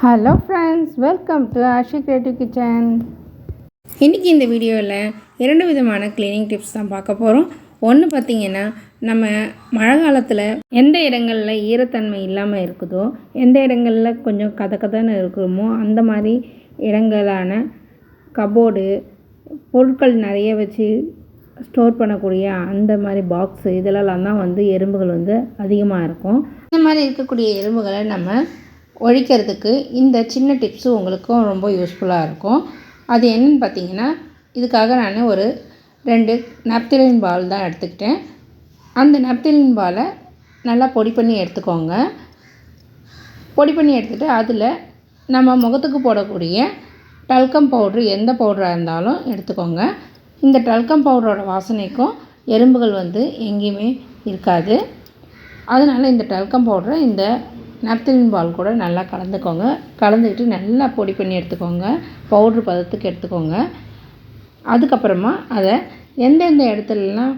Hello friends welcome to Ashi creative kitchen இன்றைக்கி இந்த வீடியோவில் இரண்டு விதமான க்ளீனிங் டிப்ஸ் தான் பார்க்க போகிறோம் ஒன்று பார்த்திங்கன்னா நம்ம மழை காலத்தில் எந்த இடங்களில் ஈரத்தன்மை இல்லாமல் இருக்குதோ எந்த இடங்களில் கொஞ்சம் கத கதன்னு இருக்குமோ அந்த மாதிரி இடங்களான கபோர்டு பொருட்கள் நிறைய வச்சு ஸ்டோர் பண்ணக்கூடிய அந்த மாதிரி பாக்ஸு இதிலெல்லாம் தான் வந்து எறும்புகள் வந்து அதிகமாக இருக்கும். இந்த மாதிரி இருக்கக்கூடிய எறும்புகளை நம்ம ஒழிக்கிறதுக்கு இந்த சின்ன டிப்ஸு உங்களுக்கும் ரொம்ப யூஸ்ஃபுல்லாக இருக்கும். அது என்னென்னு பார்த்தீங்கன்னா இதுக்காக நான் ஒரு ரெண்டு நப்திலின் பால் தான் எடுத்துக்கிட்டேன். அந்த நப்திலின் பாலை நல்லா பொடி பண்ணி எடுத்துக்கோங்க. பொடி பண்ணி எடுத்துகிட்டு அதில் நம்ம முகத்துக்கு போடக்கூடிய டல்கம் பவுட்ரு எந்த பவுடராக இருந்தாலும் எடுத்துக்கோங்க. இந்த டல்கம் பவுடரோட வாசனைக்கும் எறும்புகள் வந்து எங்கேயுமே இருக்காது. அதனால் இந்த டல்கம் பவுடரை இந்த நப்தலின் பால் கூட நல்லா கலந்துக்கோங்க. கலந்துக்கிட்டு நல்லா பொடி பண்ணி எடுத்துக்கோங்க. பவுட்ரு பதத்துக்கு எடுத்துக்கோங்க. அதுக்கப்புறமா அதை எந்தெந்த இடத்துலலாம்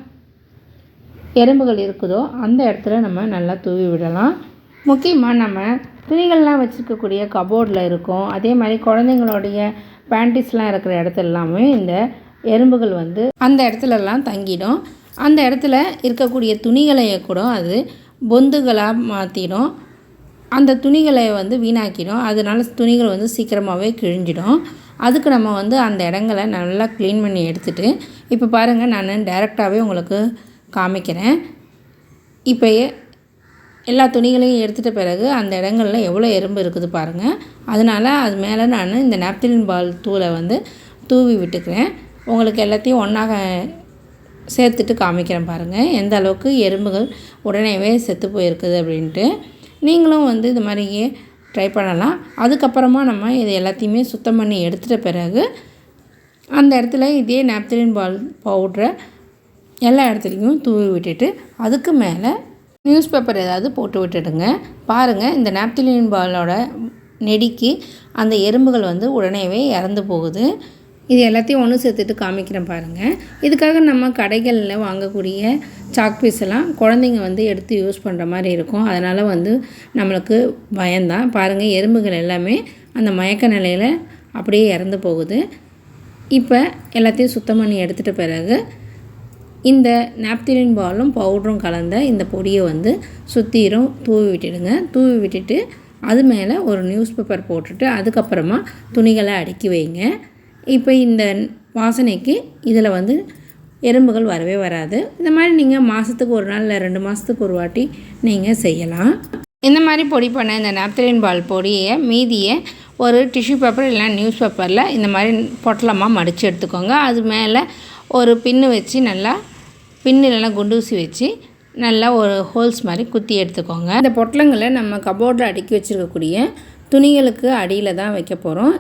எறும்புகள் இருக்குதோ அந்த இடத்துல நம்ம நல்லா தூவி விடலாம். முக்கியமாக நம்ம துணிகள்லாம் வச்சுருக்கக்கூடிய கபோர்டில் இருக்கும். அதே மாதிரி குழந்தைங்களுடைய பேண்டிஸ்லாம் இருக்கிற இடத்துல எல்லாமே இந்த எறும்புகள் வந்து அந்த இடத்துலலாம் தங்கிடும். அந்த இடத்துல இருக்கக்கூடிய துணிகளையே கூட அது பொந்துகளாக மாற்றிடும் அந்த துணிகளை வந்து வீணாக்கிடும். அதனால துணிகள் வந்து சீக்கிரமாகவே கிழிஞ்சிடும். அதுக்கு நம்ம வந்து அந்த இடங்களை நல்லா க்ளீன் பண்ணி எடுத்துகிட்டு இப்போ பாருங்கள் நான் டைரெக்டாகவே உங்களுக்கு காமிக்கிறேன். இப்போ எல்லா துணிகளையும் எடுத்துகிட்ட பிறகு அந்த இடங்களில் எவ்வளோ எறும்பு இருக்குது பாருங்கள் அதனால் அது மேலே நான் இந்த நாப்திலின் பால் தூளை வந்து தூவி விட்டுக்கிறேன். உங்களுக்கு எல்லாத்தையும் ஒன்றாக சேர்த்துட்டு காமிக்கிறேன் பாருங்கள் எந்த அளவுக்கு எறும்புகள் உடனேவே செத்து போயிருக்குது அப்படின்ட்டு. நீங்களும் வந்து இது மாதிரியே ட்ரை பண்ணலாம். அதுக்கப்புறமா நம்ம இது எல்லாத்தையுமே சுத்தம் பண்ணி எடுத்துகிட்ட பிறகு அந்த இடத்துல இதே நாப்திலின் பால் பவுட்ரை எல்லா இடத்துலையும் தூவி விட்டுட்டு அதுக்கு மேலே நியூஸ் பேப்பர் ஏதாவது போட்டு விட்டுடுங்க. பாருங்கள் இந்த நாப்திலின் பாலோட நெடிக்கு அந்த எறும்புகள் வந்து உடனேவே இறந்து போகுது. இது எல்லாத்தையும் ஒன்று சேர்த்துட்டு காமிக்கிறேன் பாருங்கள் இதுக்காக நம்ம கடைகளில் வாங்கக்கூடிய சாக் பீஸ் எல்லாம் குழந்தைங்க வந்து எடுத்து யூஸ் பண்ணுற மாதிரி இருக்கும். அதனால் வந்து நம்மளுக்கு பயம்தான். பாருங்கள் எறும்புகள் எல்லாமே அந்த மயக்க நிலையில் அப்படியே இறந்து போகுது. இப்போ எல்லாத்தையும் சுத்தம் பண்ணி எடுத்துகிட்ட பிறகு இந்த நாப்திலின் பாலும் பவுடரும் கலந்த இந்த பொடியை வந்து சுற்றிரும் தூவி விட்டுடுங்க. தூவி விட்டுட்டு அது மேலே ஒரு நியூஸ் பேப்பர் போட்டுட்டு அதுக்கப்புறமா துணிகளை அடுக்கி வைங்க. இப்போ இந்த வாசனைக்கு இதில் வந்து எறும்புகள் வரவே வராது. இந்த மாதிரி நீங்கள் மாதத்துக்கு ஒரு நாள் இல்லை ரெண்டு மாதத்துக்கு ஒரு வாட்டி நீங்கள் செய்யலாம். இந்த மாதிரி பொடி பண்ண இந்த நாப்தலின் பால் பொடியை மீதியை ஒரு டிஷ்யூ பேப்பர் இல்லைனா நியூஸ் பேப்பரில் இந்த மாதிரி பொட்டலமாக மடித்து எடுத்துக்கோங்க. அது மேலே ஒரு பின்னு வச்சு நல்லா பின்னு இல்லைனா குண்டூசி வச்சு நல்லா ஒரு ஹோல்ஸ் மாதிரி குத்தி எடுத்துக்கோங்க. இந்த பொட்டலங்களை நம்ம கபோர்டில் அடுக்கி வச்சுருக்கக்கூடிய துணிகளுக்கு அடியில் தான் வைக்க போகிறோம்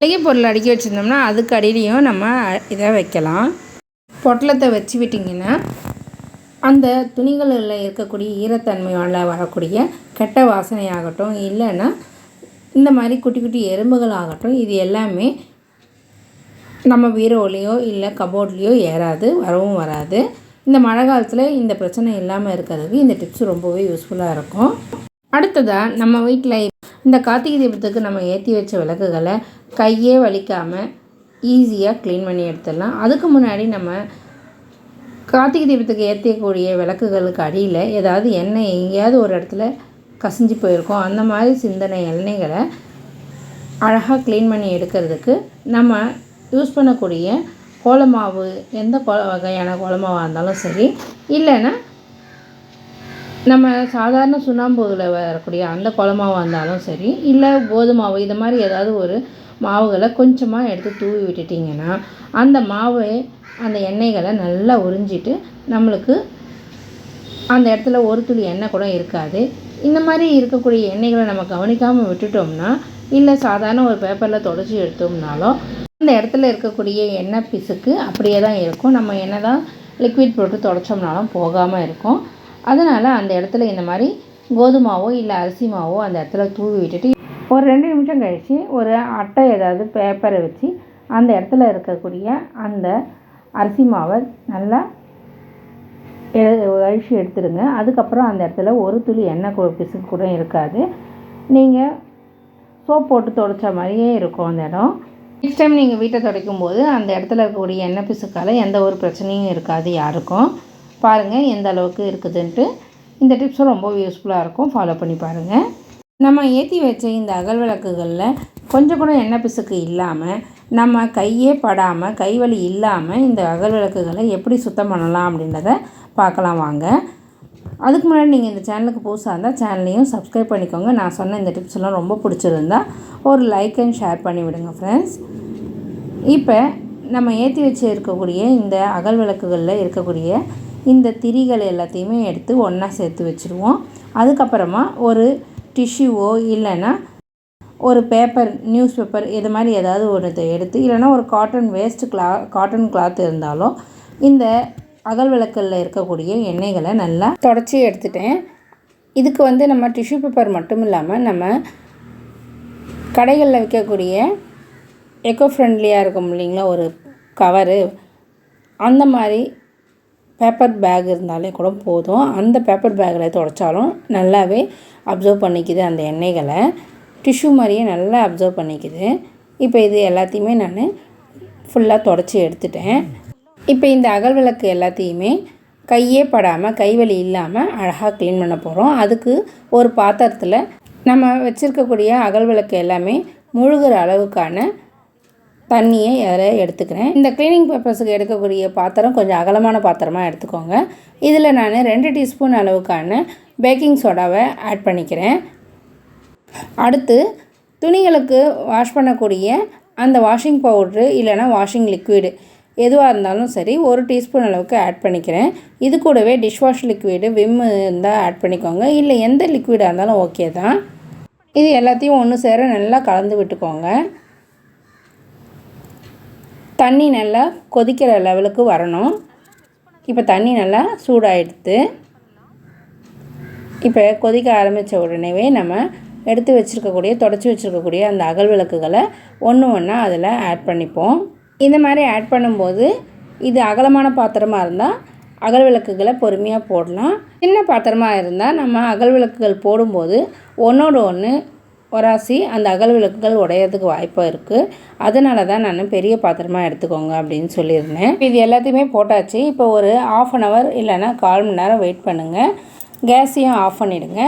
மளிகை பொருள் அடுக்கி வச்சுருந்தோம்னா அதுக்கு அடியிலையும் நம்ம இதை வைக்கலாம். பொட்டலத்தை வச்சு விட்டிங்கன்னா அந்த துணிகளில் இருக்கக்கூடிய ஈரத்தன்மையால் வரக்கூடிய கெட்ட வாசனையாகட்டும் இல்லைன்னா இந்த மாதிரி குட்டி குட்டி எறும்புகள் ஆகட்டும் இது எல்லாமே நம்ம பீரோலையோ இல்லை கபோர்ட்லேயோ ஏறாது வரவும் வராது. இந்த மழை காலத்தில் இந்த பிரச்சனை இல்லாமல் இருக்கிறதுக்கு இந்த டிப்ஸ் ரொம்பவே யூஸ்ஃபுல்லாக இருக்கும். அடுத்ததாக நம்ம வீட்டில் இந்த கார்த்திகை தீபத்துக்கு நம்ம ஏற்றி வச்ச விளக்குகளை கையே வலிக்காமல் ஈஸியாக க்ளீன் பண்ணி எடுத்துடலாம். அதுக்கு முன்னாடி நம்ம கார்த்திகை தீபத்துக்கு ஏற்றக்கூடிய விளக்குகளுக்கு அடியில் ஏதாவது எண்ணெய் எங்கேயாவது ஒரு இடத்துல கசிஞ்சு போயிருக்கோம். அந்த மாதிரி சிந்தனை எண்ணெய்களை அழகாக க்ளீன் பண்ணி எடுக்கிறதுக்கு நம்ம யூஸ் பண்ணக்கூடிய கோலமாவு எந்த கோ வகையான கோலமாவாக இருந்தாலும் சரி இல்லைன்னா நம்ம சாதாரண சுண்ணாம்புல வரக்கூடிய அந்த குழமாவாக இருந்தாலும் சரி இல்லை கோதுமாவு இது மாதிரி ஏதாவது ஒரு மாவுகளை கொஞ்சமாக எடுத்து தூவி விட்டுட்டிங்கன்னா அந்த மாவு அந்த எண்ணெய்களை நல்லா உறிஞ்சிட்டு நம்மளுக்கு அந்த இடத்துல ஒரு துளி எண்ணெய் கூட இருக்காது. இந்த மாதிரி இருக்கக்கூடிய எண்ணெய்களை நம்ம கவனிக்காமல் விட்டுட்டோம்னா இல்லை சாதாரண ஒரு பேப்பரில் தொடச்சி எடுத்தோம்னாலும் அந்த இடத்துல இருக்கக்கூடிய எண்ணெய் பிசுக்கு அப்படியே தான் இருக்கும். நம்ம என்ன தான் லிக்விட் போட்டு தொடச்சோம்னாலும் போகாமல் இருக்கும். அதனால் அந்த இடத்துல இந்த மாதிரி கோதுமாவோ இல்லை அரிசி மாவோ அந்த இடத்துல தூவி விட்டுட்டு ஒரு ரெண்டு நிமிஷம் கழித்து ஒரு அட்டை ஏதாவது பேப்பரை வச்சு அந்த இடத்துல இருக்கக்கூடிய அந்த அரிசி மாவை நல்லா அழிச்சு எடுத்துடுங்க. அதுக்கப்புறம் அந்த இடத்துல ஒரு துளி எண்ணெய் பிசுக்கு கூட இருக்காது. நீங்கள் சோப் போட்டு துடைச்ச மாதிரியே இருக்கும் அந்த இடம். நெக்ஸ்ட் டைம் நீங்கள் வீட்டை துடைக்கும் போது அந்த இடத்துல இருக்கக்கூடிய எண்ணெய் பிசுக்கால் எந்த ஒரு பிரச்சனையும் இருக்காது யாருக்கும். பாருங்கள் எந்த அளவுக்கு இருக்குதுன்ட்டு. இந்த டிப்ஸும் ரொம்ப யூஸ்ஃபுல்லாக இருக்கும். ஃபாலோ பண்ணி பாருங்கள் நம்ம ஏற்றி வச்ச இந்த அகல் விளக்குகளில் கொஞ்சம் கூட எண்ணெய் பிசுக்கு இல்லாமல் நம்ம கையே படாமல் கைவலி இல்லாமல் இந்த அகல் விளக்குகளை எப்படி சுத்தம் பண்ணலாம் அப்படின்றத பார்க்கலாம் வாங்க. அதுக்கு முன்னாடி நீங்கள் இந்த சேனலுக்கு புதுசாக இருந்தால் சேனலையும் சப்ஸ்கிரைப் பண்ணிக்கோங்க. நான் சொன்ன இந்த டிப்ஸ் எல்லாம் ரொம்ப பிடிச்சிருந்தா ஒரு லைக் அண்ட் ஷேர் பண்ணி விடுங்க ஃப்ரெண்ட்ஸ் இப்போ நம்ம ஏற்றி வச்சு இருக்கக்கூடிய இந்த அகல் விளக்குகளில் இருக்கக்கூடிய இந்த திரிகள் எல்லாத்தையுமே எடுத்து ஒன்றா சேர்த்து வச்சுருவோம். அதுக்கப்புறமா ஒரு டிஷ்யூவோ இல்லைன்னா ஒரு பேப்பர் நியூஸ் பேப்பர் இது மாதிரி ஏதாவது ஒரு இதை எடுத்து இல்லைன்னா ஒரு cotton waste cloth cotton cloth இருந்தாலும் இந்த அகல் விளக்கில் இருக்கக்கூடிய எண்ணெய்களை நல்லா தொடச்சி எடுத்துட்டேன். இதுக்கு வந்து நம்ம டிஷ்யூ பேப்பர் மட்டும் இல்லாமல் நம்ம கடைகளில் விற்கக்கூடிய எக்கோ ஃப்ரெண்ட்லியாக இருக்கும் இல்லைங்களா ஒரு கவரு அந்த மாதிரி பேப்பர் பேக் இருந்தாலே கூட போதும். அந்த பேப்பர் பேக்கில் தொடச்சாலும் நல்லாவே அப்சர்வ் பண்ணிக்குது அந்த எண்ணெய்களை. டிஷ்யூ மாதிரியே நல்லா அப்சர்வ் பண்ணிக்குது. இப்போ இது எல்லாத்தையுமே நான் ஃபுல்லாக தொடச்சி எடுத்துட்டேன். இப்போ இந்த அகல் விளக்கு எல்லாத்தையுமே கையே படாமல் கைவலி இல்லாமல் அழகாக க்ளீன் பண்ண போகிறோம் அதுக்கு ஒரு பாத்திரத்தில் நம்ம வச்சுருக்கக்கூடிய அகல் விளக்கு எல்லாமே முழுகிற அளவுக்கான தண்ணியை அதில் எடுத்துக்கிறேன். இந்த க்ளீனிங் பர்பஸுக்கு எடுக்கக்கூடிய பாத்திரம் கொஞ்சம் அகலமான பாத்திரமாக எடுத்துக்கோங்க. இதில் நான் ரெண்டு டீஸ்பூன் அளவுக்கான பேக்கிங் சோடாவை ஆட் பண்ணிக்கிறேன். அடுத்து துணிகளுக்கு வாஷ் பண்ணக்கூடிய அந்த வாஷிங் பவுட்ரு இல்லைனா வாஷிங் லிக்விடு எதுவாக இருந்தாலும் சரி ஒரு டீஸ்பூன் அளவுக்கு ஆட் பண்ணிக்கிறேன். இது கூடவே டிஷ்வாஷ் லிக்விடு விம்மு இருந்தால் ஆட் பண்ணிக்கோங்க. இல்லை எந்த லிக்விடாக இருந்தாலும் ஓகே தான். இது எல்லாத்தையும் ஒன்று சேர நல்லா கலந்து விட்டுக்கோங்க. தண்ணி நல்லா கொதிக்கிற லெவலுக்கு வரணும். இப்போ தண்ணி நல்லா சூடாகிடுது இப்போ கொதிக்க ஆரம்பித்த உடனேவே நம்ம எடுத்து வச்சுருக்கக்கூடிய தொடச்சி வச்சுருக்கக்கூடிய அந்த அகல் விளக்குகளை ஒன்று ஒன்றா அதில் ஆட் பண்ணிப்போம். இந்த மாதிரி ஆட் பண்ணும்போது இது அகலமான பாத்திரமாக இருந்தால் அகல் விளக்குகளை பொறுமையாக போடலாம். சின்ன பாத்திரமாக இருந்தால் நம்ம அகல் விளக்குகள் போடும்போது ஒன்றோடு ஒன்று ஒராசி அந்த அகல் விளக்குகள் உடையிறதுக்கு வாய்ப்பாக இருக்குது அதனால தான் நான் பெரிய பாத்திரமாக எடுத்துக்கோங்க அப்படின்னு சொல்லியிருந்தேன். இது எல்லாத்தையுமே போட்டாச்சு. இப்போ ஒரு ஆஃப் அன் ஹவர் இல்லைன்னா கால் மணி நேரம் வெயிட் பண்ணுங்கள் கேஸையும் ஆஃப் பண்ணிவிடுங்க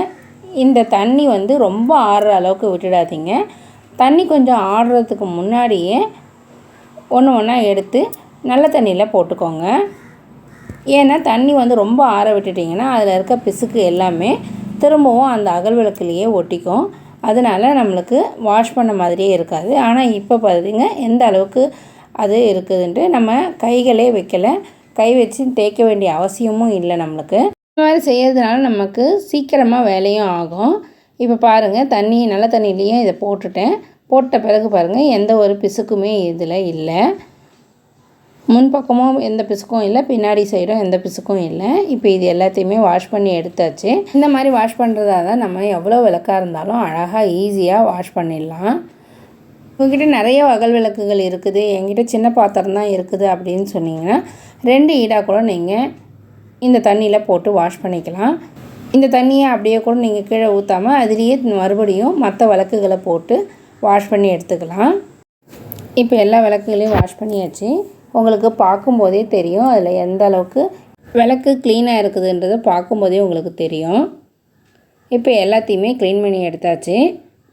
இந்த தண்ணி வந்து ரொம்ப ஆறுற அளவுக்கு விட்டுடாதீங்க. தண்ணி கொஞ்சம் ஆடுறதுக்கு முன்னாடியே ஒன்று ஒன்றா எடுத்து நல்ல தண்ணியில் போட்டுக்கோங்க. ஏன்னா தண்ணி வந்து ரொம்ப ஆற விட்டுட்டிங்கன்னா அதில் இருக்க பிசுக்கு எல்லாமே திரும்பவும் அந்த அகல் விளக்குலேயே ஒட்டிக்கும். அதனால் நம்மளுக்கு வாஷ் பண்ண மாதிரியே இருக்காது. ஆனால் இப்போ பார்த்திங்க எந்த அளவுக்கு அது இருக்குதுன்ட்டு நம்ம கைகளே வைக்கலை. கை வச்சு தேய்க்க வேண்டிய அவசியமும் இல்லை நம்மளுக்கு. இந்த மாதிரி செய்கிறதுனால நமக்கு சீக்கிரமாக வேலையும் ஆகும். இப்போ பாருங்கள் தண்ணி நல்ல தண்ணியிலையும் இதை போட்டுட்டேன். போட்ட பிறகு பாருங்கள் எந்த ஒரு பிசுக்குமே இதில் இல்லை. முன்பக்கமும் எந்த பிசுக்கும் இல்லை பின்னாடி சைடும் எந்த பிசுக்கும் இல்லை. இப்போ இது எல்லாத்தையுமே வாஷ் பண்ணி எடுத்தாச்சு. இந்த மாதிரி வாஷ் பண்ணுறதா தான் நம்ம எவ்வளோ விளக்காக இருந்தாலும் அழகாக ஈஸியாக வாஷ் பண்ணிடலாம். உங்ககிட்ட நிறைய அகல் விளக்குகள் இருக்குது. என்கிட்ட சின்ன பாத்திரம் தான் இருக்குது அப்படின்னு சொன்னீங்கன்னா ரெண்டு ஈடாக கூட நீங்கள் இந்த தண்ணியில் போட்டு வாஷ் பண்ணிக்கலாம். இந்த தண்ணியை அப்படியே கூட நீங்கள் கீழே ஊற்றாமல் அதுலேயே மறுபடியும் மற்ற விளக்குகளை போட்டு வாஷ் பண்ணி எடுத்துக்கலாம். இப்போ எல்லா விளக்குகளையும் வாஷ் பண்ணியாச்சு. உங்களுக்கு பார்க்கும்போதே தெரியும். அதில் எந்த அளவுக்கு விளக்கு க்ளீனாக இருக்குதுன்றது பார்க்கும்போதே உங்களுக்கு தெரியும். இப்போ எல்லாத்தையுமே க்ளீன் பண்ணி எடுத்தாச்சு.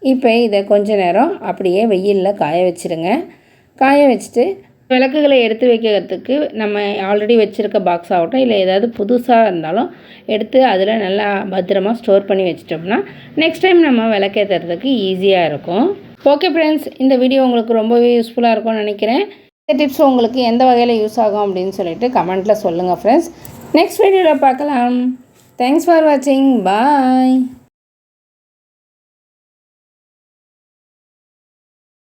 இப்போ இதை கொஞ்ச நேரம் அப்படியே வெயிலில் காய வச்சுருங்க. காய வச்சுட்டு விளக்குகளை எடுத்து வைக்கிறதுக்கு நம்ம ஆல்ரெடி வச்சுருக்க பாக்ஸ் ஆகட்டும் இல்லை ஏதாவது புதுசாக இருந்தாலும் எடுத்து அதில் நல்லா பத்திரமா ஸ்டோர் பண்ணி வச்சிட்டோம்னா நெக்ஸ்ட் டைம் நம்ம விளக்கேற்றுறதுக்கு ஈஸியாக இருக்கும். ஓகே ஃப்ரெண்ட்ஸ் இந்த வீடியோ உங்களுக்கு ரொம்பவே யூஸ்ஃபுல்லாக இருக்கும்னு நினைக்கிறேன். இந்த டிப்ஸ் உங்களுக்கு எந்த வகையில் யூஸ் ஆகும் அப்படின்னு சொல்லிட்டு கமெண்ட்டில் சொல்லுங்கள் ஃப்ரெண்ட்ஸ் நெக்ஸ்ட் வீடியோவில் பார்க்கலாம். தேங்க்ஸ் ஃபார் வாட்சிங் பாய்